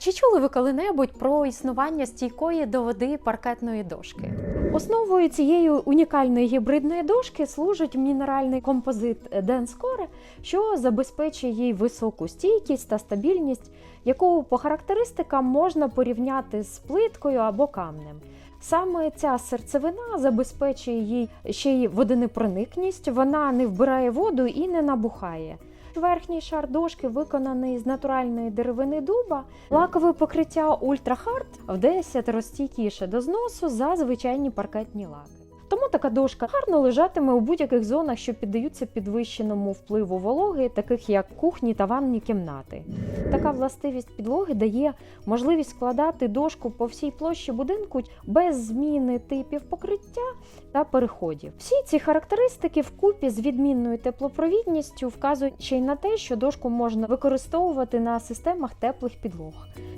Чи чули ви коли-небудь про існування стійкої до води паркетної дошки? Основою цієї унікальної гібридної дошки служить мінеральний композит Денскоре, що забезпечує їй високу стійкість та стабільність, яку по характеристикам можна порівняти з плиткою або камнем. Саме ця серцевина забезпечує їй ще й водонепроникність, вона не вбирає воду і не набухає. Верхній шар дошки виконаний з натуральної деревини дуба. Лакове покриття ультрахард в 10 розстійкіше до зносу за звичайні паркетні лаки. Тому така дошка гарно лежатиме у будь-яких зонах, що піддаються підвищеному впливу вологи, таких як кухні та ванні кімнати. Така властивість підлоги дає можливість складати дошку по всій площі будинку без зміни типів покриття та переходів. Всі ці характеристики вкупі з відмінною теплопровідністю вказують ще й на те, що дошку можна використовувати на системах теплих підлог.